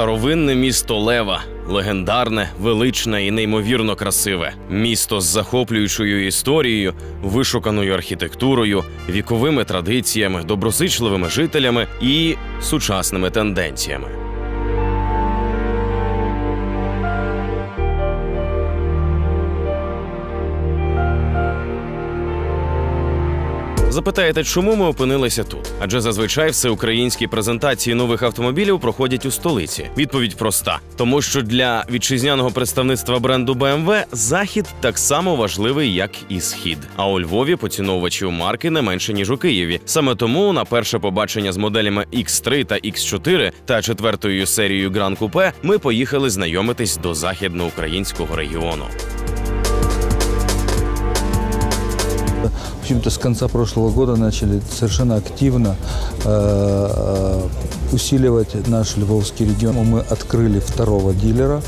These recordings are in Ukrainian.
Старовинне місто Лева, легендарне, величне і неймовірно красиве. Місто з захоплюючою історією, вишуканою архітектурою, віковими традиціями, доброзичливими жителями і сучасними тенденціями. Запитаєте, чому ми опинилися тут? Адже зазвичай всеукраїнські презентації нових автомобілів проходять у столиці. Відповідь проста: тому що для вітчизняного представництва бренду BMW захід так само важливий, як і схід. А у Львові поціновувачів марки не менше ніж у Києві. Саме тому на перше побачення з моделями X3 та X4 та четвертою серією Grand Coupe ми поїхали знайомитись до західноукраїнського регіону. общем-то, с конца прошлого года начали совершенно активно э, э, усиливать наш Львовский регион. Мы открыли второго дилера,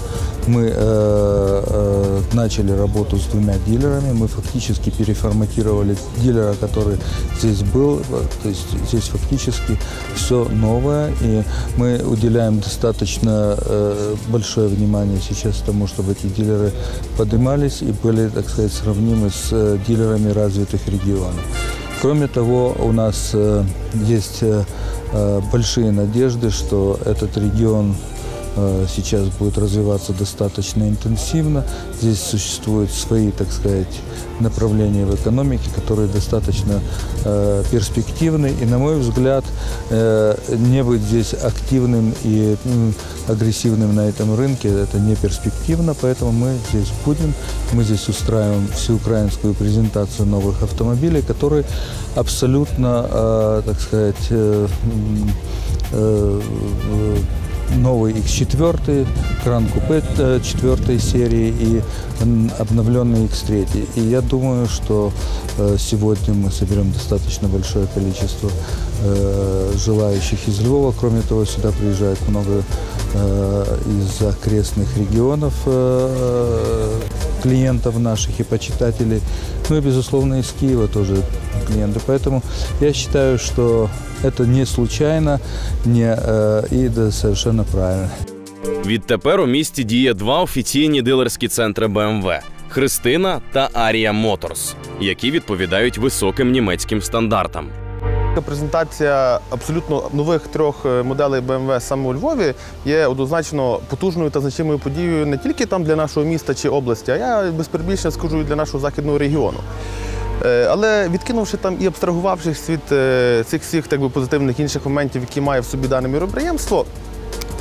мы э, э, начали работу с двумя дилерами, мы фактически переформатировали дилера, который здесь был, то есть здесь фактически все новое, и мы уделяем достаточно э, большое внимание сейчас тому, чтобы эти дилеры поднимались и были, так сказать, сравнимы с э, дилерами развитых регионов. Кроме того, у нас э, есть э, э, большие надежды, что этот регион сейчас будет развиваться достаточно интенсивно. Здесь существуют свои, так сказать, направления в экономике, которые достаточно э, перспективны. И, на мой взгляд, э, не быть здесь активным и м, агрессивным на этом рынке, это не перспективно, поэтому мы здесь будем, мы здесь устраиваем всеукраинскую презентацию новых автомобилей, которые абсолютно, э, так сказать, э, э, э, новый X4, Кран Купе 4 серии и обновленный X3. И я думаю, что э, сегодня мы соберем достаточно большое количество э, желающих из Львова. Кроме того, сюда приезжает много э, из окрестных регионов клиентов наших и почитателей. Ну и, безусловно, из Киева тоже клиенты. Поэтому я считаю, что это не случайно не, э, и да, совершенно правильно. Відтепер у місті діє два офіційні дилерські центри BMW – Христина та Арія Моторс, які відповідають високим німецьким стандартам. Презентація абсолютно нових трьох е, моделей BMW саме у Львові є однозначно потужною та значимою подією не тільки там для нашого міста чи області, а я без перебільшення скажу і для нашого західного регіону. Е, Але відкинувши там і абстрагувавшись від е, цих всіх так би, позитивних інших моментів, які має в собі дане міроприємство,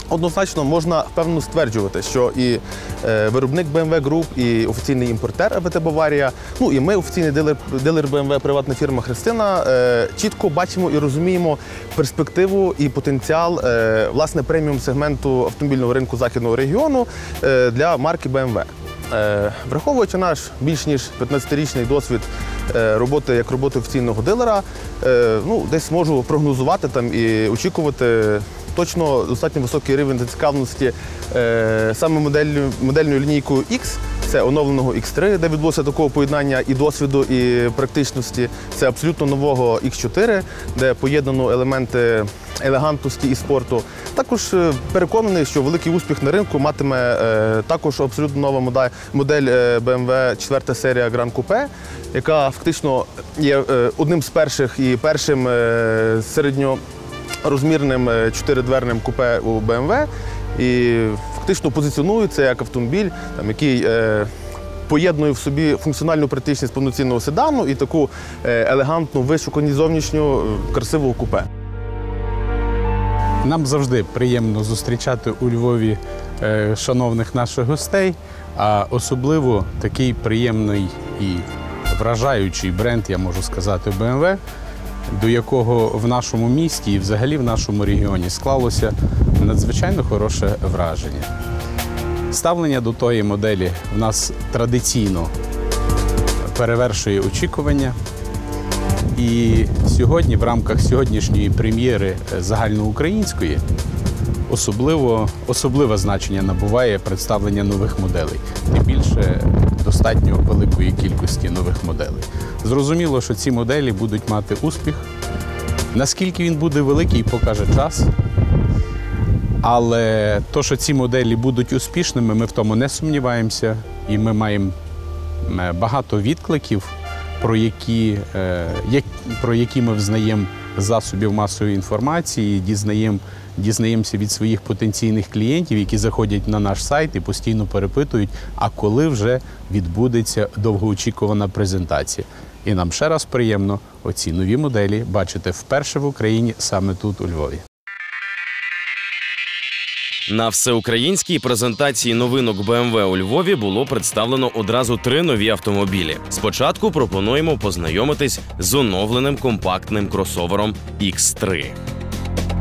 Однозначно можна впевнено стверджувати, що і е, виробник BMW Group, і офіційний імпортер АВТ Баварія, ну і ми, офіційний дилер, дилер BMW, приватна фірма Христина, чітко бачимо і розуміємо перспективу і потенціал власне преміум сегменту автомобільного ринку західного регіону для марки BMW. Е, Враховуючи наш більш ніж 15-річний досвід е, роботи як роботи офіційного дилера, е, ну десь можу прогнозувати там і очікувати точно достатньо високий рівень зацікавленості саме модель, модельною лінійкою X. Це оновленого X3, де відбулося такого поєднання і досвіду, і практичності. Це абсолютно нового X4, де поєднано елементи елегантності і спорту. Також е, переконаний, що великий успіх на ринку матиме е, також абсолютно нова модель, е, BMW 4 серія Grand Coupe, яка фактично є одним з перших і першим середньо розмірним е, чотиридверним купе у BMW і фактично позиціонується як автомобіль, там, який е, поєднує в собі функціональну практичність повноцінного седану і таку е, елегантну, вишукані зовнішню е, красиву купе. Нам завжди приємно зустрічати у Львові е, шановних наших гостей, а особливо такий приємний і вражаючий бренд, я можу сказати, BMW, до якого в нашому місті і взагалі в нашому регіоні склалося надзвичайно хороше враження. Ставлення до тої моделі в нас традиційно перевершує очікування. І сьогодні, в рамках сьогоднішньої прем'єри е, загальноукраїнської, особливо, особливе значення набуває представлення нових моделей. Тим більше достатньо великої кількості нових моделей. Зрозуміло, що ці моделі будуть мати успіх. Наскільки він буде великий, покаже час. Але то, що ці моделі будуть успішними, ми в тому не сумніваємося. І ми маємо багато відкликів, про які, е, про які ми взнаємо засобів масової інформації, дізнаємо, дізнаємося від своїх потенційних клієнтів, які заходять на наш сайт і постійно перепитують, а коли вже відбудеться довгоочікувана презентація. І нам ще раз приємно оці нові моделі бачити вперше в Україні саме тут, у Львові. На всеукраїнській презентації новинок BMW у Львові було представлено одразу три нові автомобілі. Спочатку пропонуємо познайомитись з оновленим компактним кросовером X3.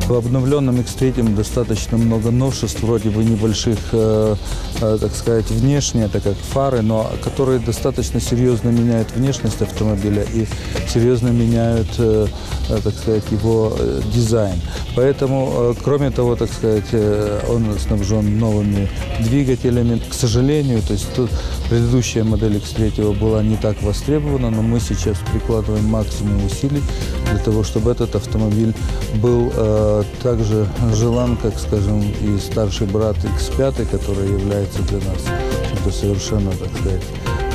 В обновленном X3 достаточно много новшеств, вроде бы небольших, э, э, так сказать, внешне, это как фары, но которые достаточно серьезно меняют внешность автомобиля и серьезно меняют, э, э, так сказать, его э, дизайн. Поэтому, э, кроме того, так сказать, э, он снабжен новыми двигателями. К сожалению, то есть тут предыдущая модель X3 была не так востребована, но мы сейчас прикладываем максимум усилий для того, чтобы этот автомобиль был э, также желан, как, скажем, и старший брат X5, который является для нас это совершенно, так сказать,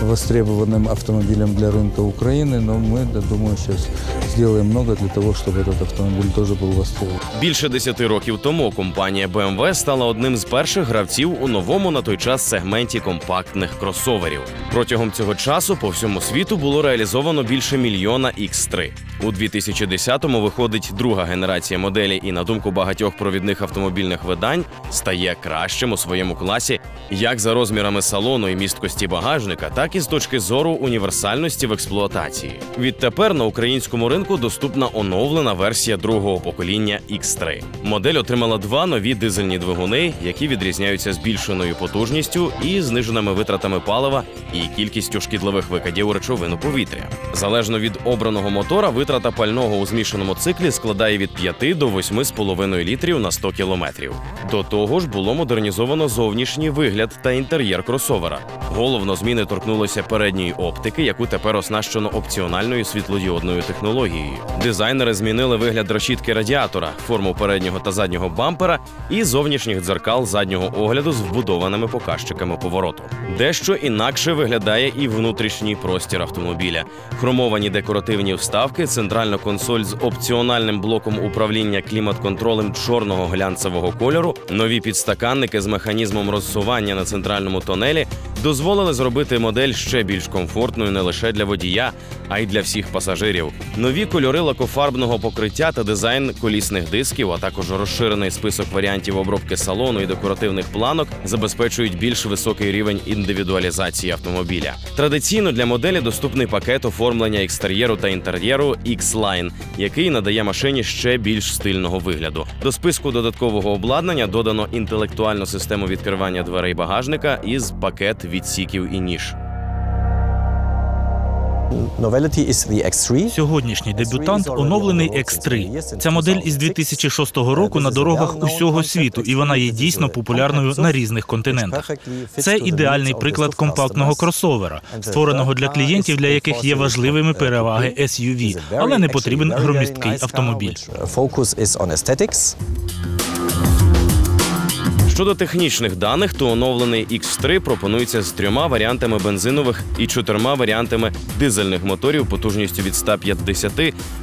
востребованным автомобилем для рынка Украины, но мы, да, думаю, сейчас сделаем много для того, чтобы этот автомобиль тоже был востребован. Більше десяти років тому компанія BMW стала одним з перших гравців у новому на той час сегменті компактних кросоверів. Протягом цього часу по всьому світу було реалізовано більше мільйона X3. У 2010-му виходить друга генерація моделі, і на думку багатьох провідних автомобільних видань стає кращим у своєму класі як за розмірами салону і місткості багажника, так і з точки зору універсальності в експлуатації. Відтепер на українському ринку доступна оновлена версія другого покоління X3. Модель отримала два нові дизельні двигуни, які відрізняються збільшеною потужністю і зниженими витратами палива і кількістю шкідливих викидів речовин у повітря. Залежно від обраного мотора, витрата пального у змішаному циклі складає від 5 до 8,5 літрів на 100 кілометрів. До того ж, було модернізовано зовнішній вигляд та інтер'єр кросовера. Головно зміни торкнулися передньої оптики, яку тепер оснащено опціональною світлодіодною технологією. Дизайнери змінили вигляд решітки радіатора, форму переднього та заднього бампера і зовнішніх дзеркал заднього огляду з вбудованими показчиками повороту. Дещо інакше виглядає і внутрішній простір автомобіля. Хромовані декоративні вставки, центральна консоль з опціональним блоком управління клімат-контролем чорного глянцевого кольору, нові підстаканники з механізмом розсування на центральному тонелі дозволили зробити модель ще більш комфортною не лише для водія, а й для всіх пасажирів. Нові кольори лакофарбного покриття та дизайн колісних дисків, а також розширений список варіантів обробки салону і декоративних планок забезпечують більш високий рівень індивідуалізації автомобіля. Традиційно для моделі доступний пакет оформлення екстер'єру та інтер'єру X-Line, який надає машині ще більш стильного вигляду. До списку додаткового обладнання додано інтелектуальну систему відкривання дверей багажника із пакет відсіків і ніж. Сьогоднішній дебютант оновлений X3. Ця модель із 2006 року на дорогах усього світу, і вона є дійсно популярною на різних континентах. Це ідеальний приклад компактного кросовера, створеного для клієнтів, для яких є важливими переваги SUV, але не потрібен громісткий автомобіль. Focus is on aesthetics. Щодо технічних даних, то оновлений X3 пропонується з трьома варіантами бензинових і чотирма варіантами дизельних моторів потужністю від 150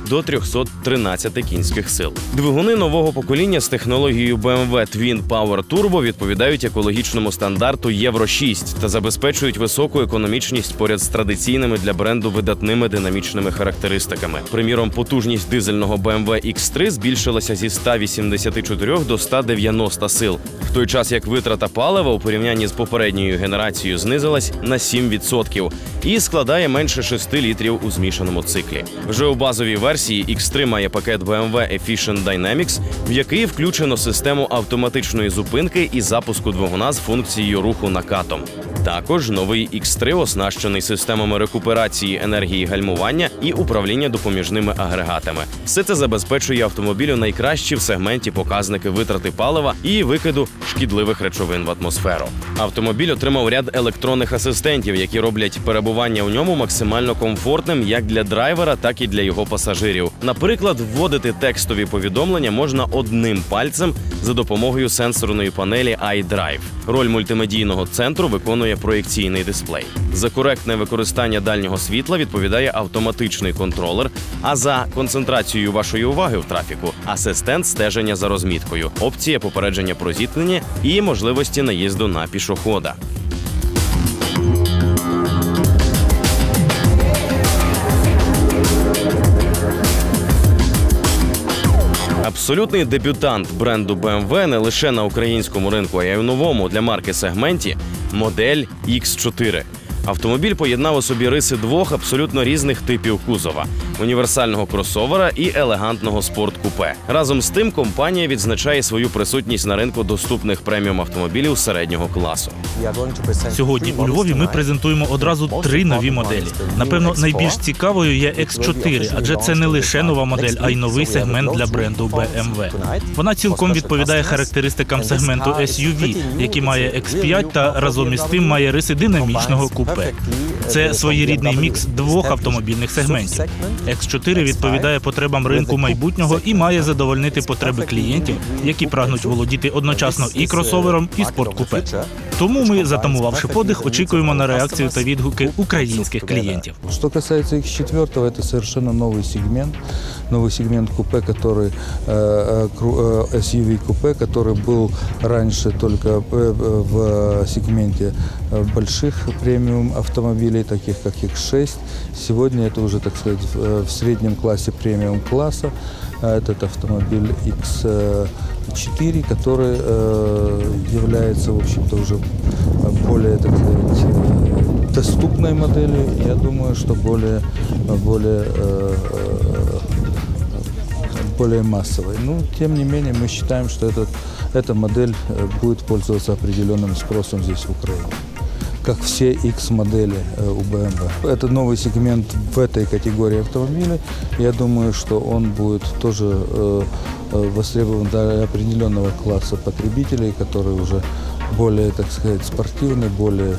до 313 кінських сил. Двигуни нового покоління з технологією BMW Twin Power Turbo відповідають екологічному стандарту Євро 6 та забезпечують високу економічність поряд з традиційними для бренду видатними динамічними характеристиками. Приміром, потужність дизельного BMW X3 збільшилася зі 184 до 190 сил, в той час як витрата палива у порівнянні з попередньою генерацією знизилась на 7% і складає менше 6 літрів у змішаному циклі. Вже у базовій версії X3 має пакет BMW Efficient Dynamics, в який включено систему автоматичної зупинки і запуску двигуна з функцією руху накатом. Також новий X3 оснащений системами рекуперації енергії гальмування і управління допоміжними агрегатами. Все це забезпечує автомобілю найкращі в сегменті показники витрати палива і викиду шкідливих речовин в атмосферу. Автомобіль отримав ряд електронних асистентів, які роблять перебування у ньому максимально комфортним як для драйвера, так і для його пасажирів. Наприклад, вводити текстові повідомлення можна одним пальцем за допомогою сенсорної панелі iDrive. Роль мультимедійного центру виконує проєкційний дисплей. За коректне використання дальнього світла відповідає автоматичний контролер. А за концентрацією вашої уваги в трафіку асистент стеження за розміткою, опція попередження про зіткнення і можливості наїзду на пішохода. Абсолютний дебютант бренду BMW не лише на українському ринку, а й у новому для марки сегменті модель X4. Автомобіль поєднав у собі риси двох абсолютно різних типів кузова: універсального кросовера і елегантного спорт-купе. Разом з тим, компанія відзначає свою присутність на ринку доступних преміум автомобілів середнього класу. Сьогодні у Львові ми презентуємо одразу три нові моделі. Напевно, найбільш цікавою є X4, адже це не лише нова модель, а й новий сегмент для бренду BMW. Вона цілком відповідає характеристикам сегменту SUV, який має X5 та разом із тим має риси динамічного купе. Це своєрідний мікс двох автомобільних сегментів. X4 відповідає потребам ринку майбутнього і має задовольнити потреби клієнтів, які прагнуть володіти одночасно і кросовером, і спорткупе. Тому ми, затамувавши подих, очікуємо на реакцію та відгуки українських клієнтів. Что касается X4, это совершенно новый сегмент, новый сегмент купе, который э, э, кру- э, SUV купе, который был раньше только э, э, в сегменте э, больших премиум автомобилей, таких как X6. Сегодня это уже, так сказать, в, э, среднем классе премиум класса. А Этот автомобиль X4, который э, является, в общем-то, уже более, так сказать, э, доступной моделью. Я думаю, что более, более, э, э, более массовой. Ну, тем не менее, мы считаем, что этот, эта модель э, будет пользоваться определенным спросом здесь, в Украине как все X-модели э, у BMW. Это новый сегмент в этой категории автомобилей. Я думаю, что он будет тоже э, э, востребован для определенного класса потребителей, которые уже более, так сказать, спортивны, более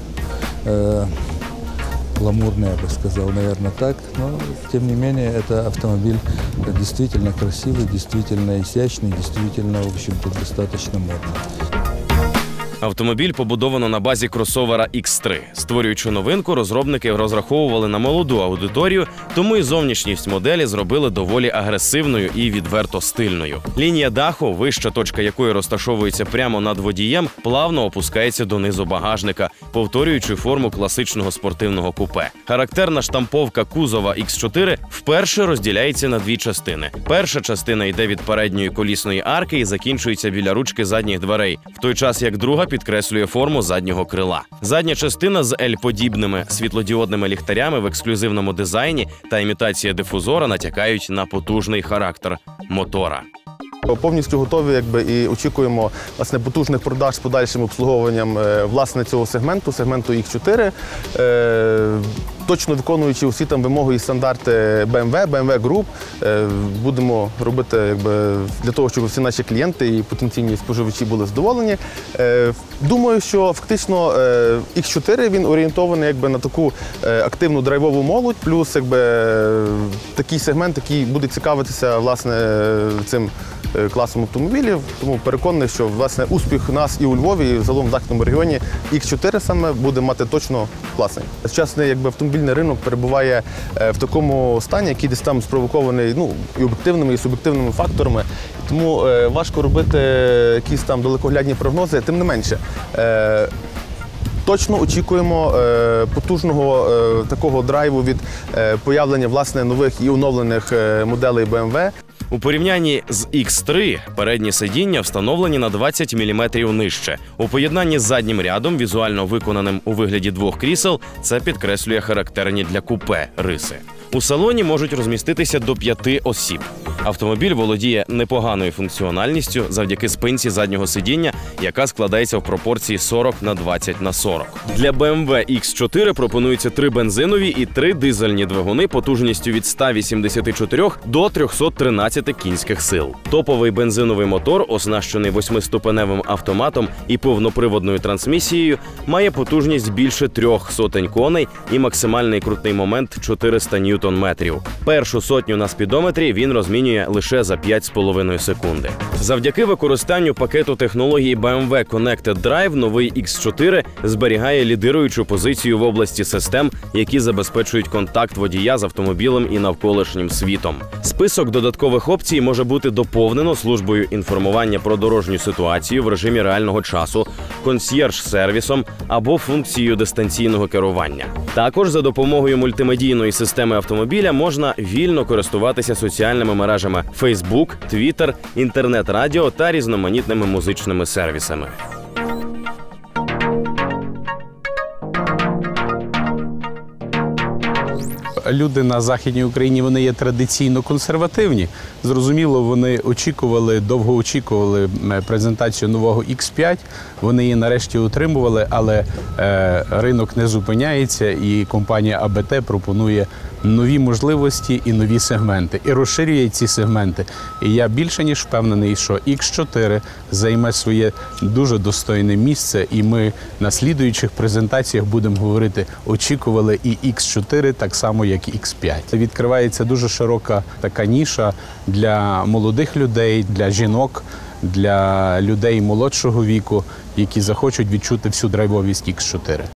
гламурный, я бы сказал, наверное, так. Но, тем не менее, это автомобиль действительно красивый, действительно изящный, действительно, в общем-то, достаточно модный. Автомобіль побудовано на базі кросовера X3. Створюючи новинку, розробники розраховували на молоду аудиторію, тому і зовнішність моделі зробили доволі агресивною і відверто стильною. Лінія даху, вища точка якої розташовується прямо над водієм, плавно опускається донизу багажника, повторюючи форму класичного спортивного купе. Характерна штамповка кузова X4 вперше розділяється на дві частини. Перша частина йде від передньої колісної арки і закінчується біля ручки задніх дверей, в той час як друга підкреслює форму заднього крила. Задня частина з L-подібними світлодіодними ліхтарями в ексклюзивному дизайні та імітація дифузора натякають на потужний характер мотора. Повністю готові, якби і очікуємо власне потужних продаж з подальшим обслуговуванням е, власне цього сегменту, сегменту X4. Е, Точно виконуючи усі там вимоги і стандарти BMW, BMW Group, е, будемо робити якби для того, щоб всі наші клієнти і потенційні споживачі були задоволені. Думаю, що фактично е, X4 він орієнтований якби на таку активну драйвову молодь, плюс якби такий сегмент, який буде цікавитися власне цим класом автомобілів. Тому переконаний, що власне успіх нас і у Львові, і загалом в західному регіоні X4 саме буде мати точно класний. Сучасний якби автомобільний ринок перебуває е, в такому стані, який десь там спровокований ну і об'єктивними, і суб'єктивними факторами. Тому е, важко робити якісь там далекоглядні прогнози. Тим не менше. Е, Точно очікуємо е, потужного е, такого драйву від е, появлення власне нових і оновлених е, моделей BMW. У порівнянні з X3 передні сидіння встановлені на 20 мм нижче. У поєднанні з заднім рядом, візуально виконаним у вигляді двох крісел, це підкреслює характерні для купе риси. У салоні можуть розміститися до п'яти осіб. Автомобіль володіє непоганою функціональністю завдяки спинці заднього сидіння, яка складається в пропорції 40 на 20 на 40. Для BMW X4 пропонуються три бензинові і три дизельні двигуни потужністю від 184 до 313 кінських сил. Топовий бензиновий мотор, оснащений восьмиступеневим автоматом і повноприводною трансмісією, має потужність більше трьох сотень коней і максимальний крутний момент 400 ньютон-метрів. Першу сотню на спідометрі він розмінює лише за 5,5 секунди. Завдяки використанню пакету технології BMW Connected Drive новий X4 зберігає лідируючу позицію в області систем, які забезпечують контакт водія з автомобілем і навколишнім світом. Список додаткових опцій може бути доповнено службою інформування про дорожню ситуацію в режимі реального часу, консьєрж-сервісом або функцією дистанційного керування. Також за допомогою мультимедійної системи автомобіля можна вільно користуватися соціальними мережами Facebook, Twitter, інтернет-радіо та різноманітними музичними сервісами. Люди на західній Україні вони є традиційно консервативні. Зрозуміло, вони очікували, довго очікували презентацію нового X5. Вони її нарешті отримували, але е, ринок не зупиняється, і компанія АБТ пропонує нові можливості і нові сегменти, і розширює ці сегменти. І я більше ніж впевнений, що X4 займе своє дуже достойне місце, і ми на слідуючих презентаціях будемо говорити, очікували і X4 так само, як і X5. Відкривається дуже широка така ніша для молодих людей, для жінок. Для людей молодшого віку, які захочуть відчути всю драйвовість X4.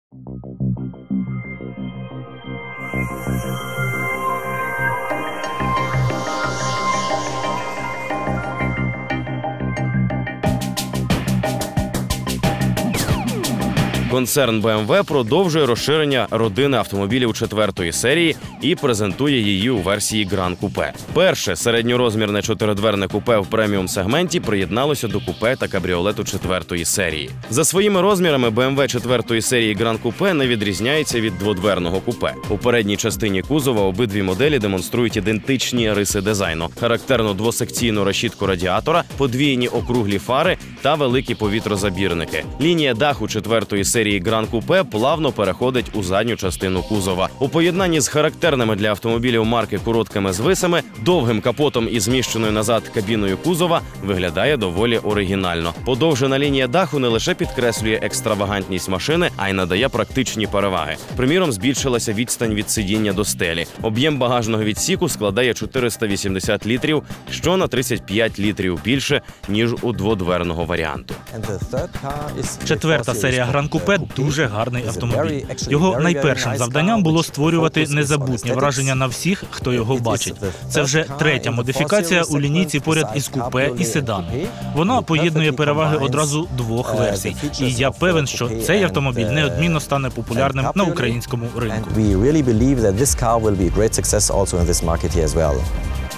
Концерн BMW продовжує розширення родини автомобілів четвертої серії і презентує її у версії Gran Coupe. Перше середньорозмірне чотиридверне купе в преміум сегменті приєдналося до купе та кабріолету четвертої серії. За своїми розмірами BMW четвертої серії Gran Coupe не відрізняється від дводверного купе. У передній частині кузова обидві моделі демонструють ідентичні риси дизайну: характерну двосекційну решітку радіатора, подвійні округлі фари та великі повітрозабірники. Лінія даху четвертої серії Gran Coupe плавно переходить у задню частину кузова. У поєднанні з характерними для автомобілів марки короткими звисами, довгим капотом і зміщеною назад кабіною кузова виглядає доволі оригінально. Подовжена лінія даху не лише підкреслює екстравагантність машини, а й надає практичні переваги. Приміром, збільшилася відстань від сидіння до стелі. Об'єм багажного відсіку складає 480 літрів, що на 35 літрів більше ніж у дводверного варіанту. Четверта серія Гран Купе дуже гарний автомобіль. Його найпершим завданням було створювати незабутнє враження на всіх, хто його бачить. Це вже третя модифікація у лінійці поряд із купе і седаном. Вона поєднує переваги одразу двох версій. І я певен, що цей автомобіль неодмінно стане популярним на українському ринку.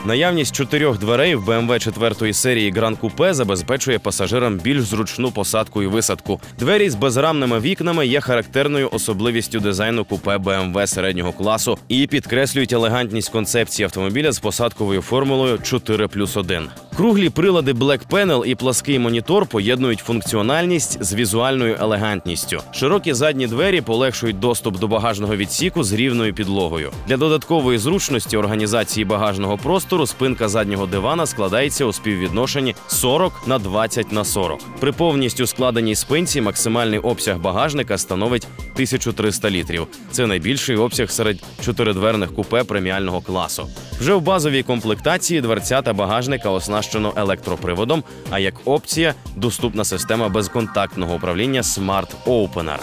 Наявність чотирьох дверей в BMW четвертої серії Gran Coupe забезпечує пасажирам більш зручну посадку і висадку. Двері з безрамними вікнами є характерною особливістю дизайну купе BMW середнього класу і підкреслюють елегантність концепції автомобіля з посадковою формулою 4 плюс 1. Круглі прилади Black Panel і плаский монітор поєднують функціональність з візуальною елегантністю. Широкі задні двері полегшують доступ до багажного відсіку з рівною підлогою. Для додаткової зручності організації багажного простору спинка заднього дивана складається у співвідношенні 40 на 20 на 40. При повністю складеній спинці максимальний обсяг багажника становить 1300 літрів. Це найбільший обсяг серед чотиридверних купе преміального класу. Вже в базовій комплектації дверцята багажника оснащено електроприводом, а як опція доступна система безконтактного управління Smart Opener.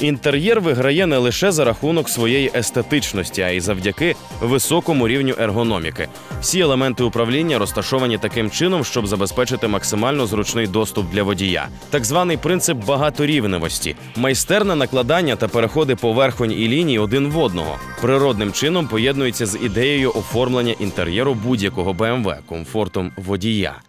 Інтер'єр виграє не лише за рахунок своєї естетичності, а й завдяки високому рівню ергономіки. Всі елементи управління розташовані таким чином, щоб забезпечити максимально зручний доступ для водія. Так званий принцип багаторівневості, майстерне накладання та переходи поверхонь і ліній один в одного. Природним чином поєднується з ідеєю оформлення інтер'єру будь-якого BMW комфортом водія.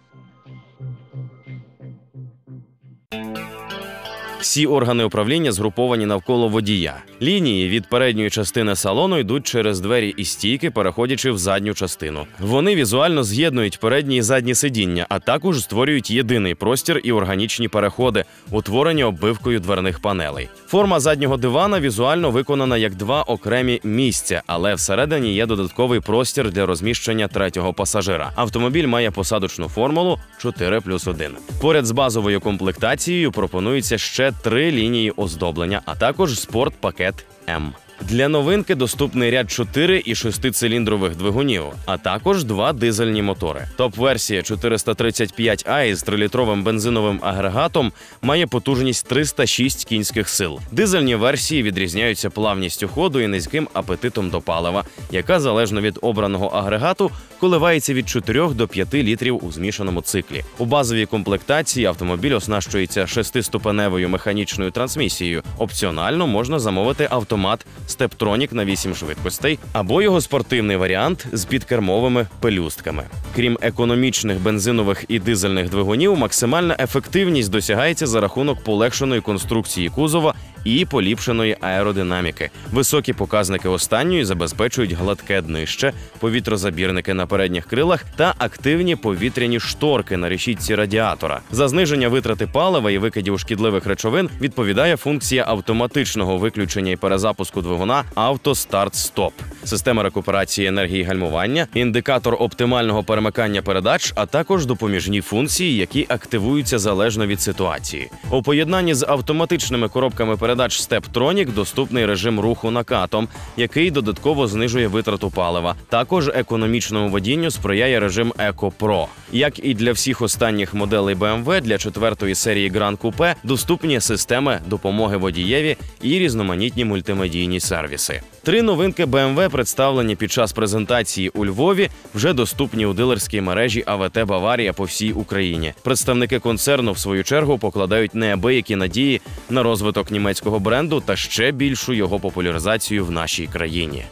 Всі органи управління згруповані навколо водія. Лінії від передньої частини салону йдуть через двері і стійки, переходячи в задню частину. Вони візуально з'єднують передні і задні сидіння, а також створюють єдиний простір і органічні переходи, утворені оббивкою дверних панелей. Форма заднього дивана візуально виконана як два окремі місця, але всередині є додатковий простір для розміщення третього пасажира. Автомобіль має посадочну формулу 4 плюс 1. Поряд з базовою комплектацією пропонується ще три лінії оздоблення, а також спорт-пакет М. Для новинки доступний ряд 4 і 6-циліндрових двигунів, а також два дизельні мотори. Топ-версія 435А із 3-літровим бензиновим агрегатом має потужність 306 кінських сил. Дизельні версії відрізняються плавністю ходу і низьким апетитом до палива, яка залежно від обраного агрегату коливається від 4 до 5 літрів у змішаному циклі. У базовій комплектації автомобіль оснащується шестиступеневою механічною трансмісією. Опціонально можна замовити автомат Стептронік на 8 швидкостей або його спортивний варіант з підкермовими пелюстками. Крім економічних бензинових і дизельних двигунів, максимальна ефективність досягається за рахунок полегшеної конструкції кузова і поліпшеної аеродинаміки. Високі показники останньої забезпечують гладке днище, повітрозабірники на передніх крилах та активні повітряні шторки на решітці радіатора. За зниження витрати палива і викидів шкідливих речовин відповідає функція автоматичного виключення і перезапуску двигуна автостарт-стоп. Система рекуперації енергії гальмування, індикатор оптимального перемикання передач, а також допоміжні функції, які активуються залежно від ситуації. У поєднанні з автоматичними коробками передач Steptronic доступний режим руху накатом, який додатково знижує витрату палива. Також економічному водінню сприяє режим Eco Pro. Як і для всіх останніх моделей BMW, для четвертої серії Grand Coupe доступні системи допомоги водієві і різноманітні мультимедійні сервіси. Три новинки BMW, представлені під час презентації у Львові, вже доступні у дилерській мережі АВТ Баварія по всій Україні. Представники концерну, в свою чергу, покладають неабиякі надії на розвиток німецького бренду та ще більшу його популяризацію в нашій країні.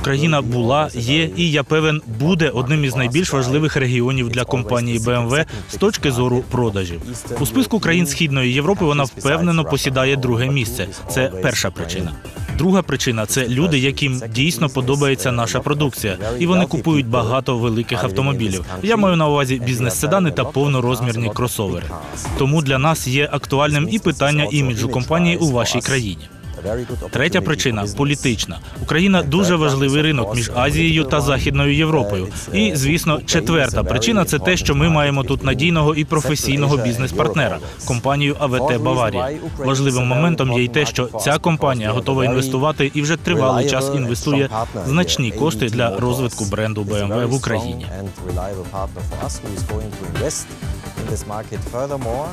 Україна була, є і я певен, буде одним із найбільш важливих регіонів для компанії BMW з точки зору продажів. У списку країн Східної Європи вона впевнено посідає друге місце. Це перша причина. Друга причина це люди, яким дійсно подобається наша продукція, і вони купують багато великих автомобілів. Я маю на увазі бізнес-седани та повнорозмірні кросовери. Тому для нас є актуальним і питання іміджу компанії у вашій країні. Третя причина політична. Україна дуже важливий ринок між Азією та Західною Європою. І, звісно, четверта причина це те, що ми маємо тут надійного і професійного бізнес-партнера компанію АВТ Баварія. Важливим моментом є й те, що ця компанія готова інвестувати і вже тривалий час інвестує значні кошти для розвитку бренду BMW в Україні. This market furthermore.